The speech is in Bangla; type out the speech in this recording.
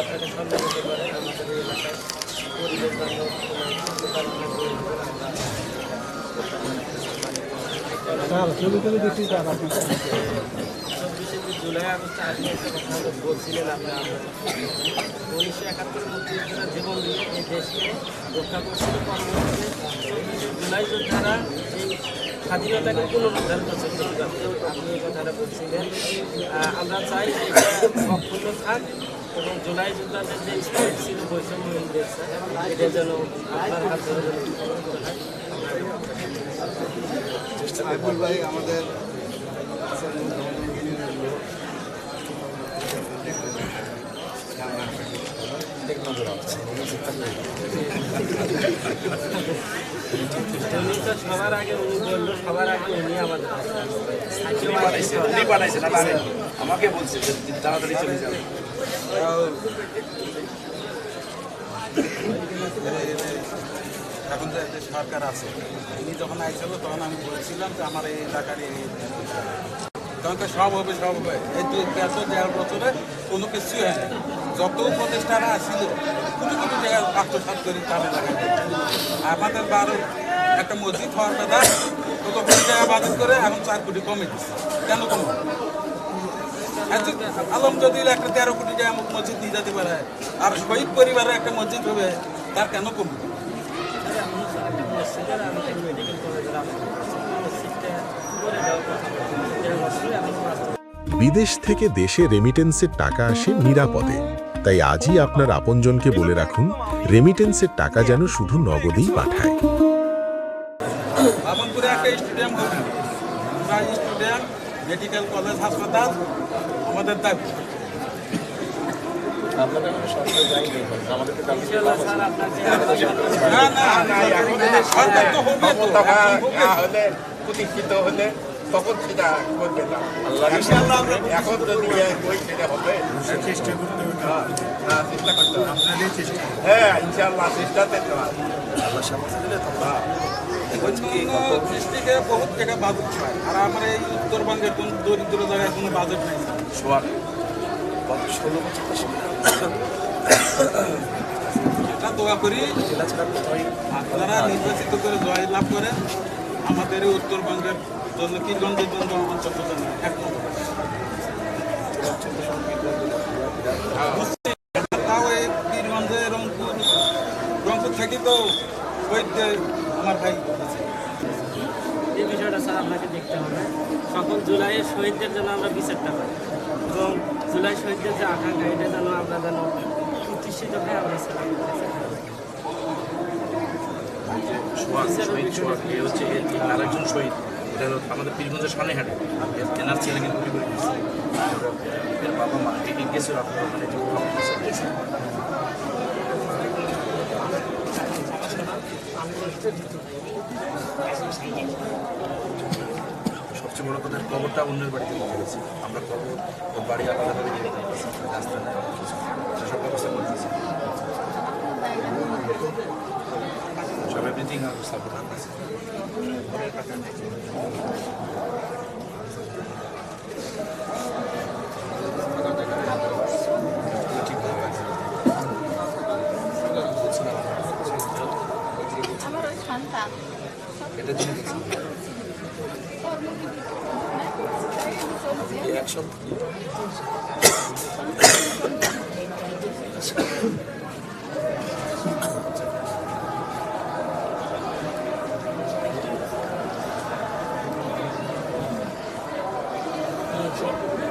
আপনাকে সন্দেহ হতে পারে, আমাদের এই এলাকায় জুলাই আগস্টে আপনি একটা বলছিলেন আমরা উনিশশো একাত্তরের মুক্তিযোদ্ধারা জীবন দিয়ে এই দেশকে রক্ষা করছিল পরবর্তীতে জুলাই যোদ্ধারা এই স্বাধীনতাকে পুনরুদ্ধার করছে আপনি এই কথাটা বলছিলেন আমরা চাই এটা অক্ষুণ্ণ থাক এবং জুলাই যোদ্ধাদের যে স্ট্রাইক ছিল বৈষম্যহীন দেশ এটা যেন আপনার হাত ধরে ভাই আমাদের উনি তো সবার আগে উনি বলল সবার আগে উনি আমাদের আমাকে বলছে যে তাড়াতাড়ি চলে যাবে এখন যে সরকার আছে। উনি যখন আইছিল, তখন আমি বলেছিলাম যে আমার এই এলাকার এই, তখন তো সব হবে সব হবে। এই দুই বছর দেড় বছরে কোনো কিছুই হয় যত উপদেষ্টারা আসছিল কোনো কোনো জায়গায় আত্মসাত করি তাদের এলাকায় আমাদের বারো, একটা মসজিদ হওয়ার কথা, কত কোটি টাকা বাজেট করে এখন চার কোটি কমে দিচ্ছে কেন কমে আলম যদি একটা তেরো কোটি টাকা মসজিদ দিয়ে যেতে পারে আর শহীদ পরিবারের একটা মসজিদ হবে তার কেন কমবে? বিদেশ থেকে দেশে রেমিটেন্সের টাকা আসে নিরাপদে। তাই আজই আপনার আপনজনকে বলে রাখুন রেমিটেন্সের টাকা যেন শুধু নগদেই পাঠায়। স্টেডিয়াম স্টেডিয়াম মেডিকেল কলেজ হাসপাতাল আমাদের দাবি না না সরকার তো হবে প্রতিষ্ঠিত হলে তখন সেটা করবে না ইনশাআল্লাহ এখন যদি ওই সেটা হবে। চেষ্টা করতে হবে। হ্যাঁ চেষ্টা করতে হবে। হ্যাঁ ইনশাআল্লাহ চেষ্টাতে তো হ্যাঁ। ডিস্ট্রিক্টে বহুত বাজেট পায় আর আমার এই উত্তরবঙ্গের কোন দরিদ্র জায়গায় কোনো বাজেট নেই? এটা দোয়া করি। আপনারা নির্বাচিত করে জয় লাভ করেন। আমাদের উত্তরবঙ্গের জন্য কিরগঞ্জের জন্য অঞ্চলের জন্য এক তাও এই বীরগঞ্জে রংপুর রংপুর থাকি তো ওই আমার ভাই এই বিষয়টা স্যার আপনাকে দেখতে হবে। সকল জুলাইয়ের শহীদদের জন্য আমরা বিচারটা পাই এবং জুলাই শহীদদের যে আকাঙ্ক্ষা এটা যেন আমরা যেন প্রতিষ্ঠিত হয়ে আমরা স্যার সোহাগ শহীদ এ হচ্ছে এর আরেকজন শহীদ। এটা আমাদের পীরগঞ্জের সামনে হাটে। করে দিয়েছে। এর বাবা মা যে খবর সবচেয়ে বড় কথা খবরটা অন্যের বাড়িতে নিয়ে গেছে। আমরা খবর ওর বাড়ি আলাদাভাবে নিয়ে রাস্তা নেই সব ব্যবস্থা করে দিয়েছি সব এভরিথিং আর সাপোর্ট আছে আমার ওই সন্তান এটা দিয়ে দিচ্ছি এক Sure.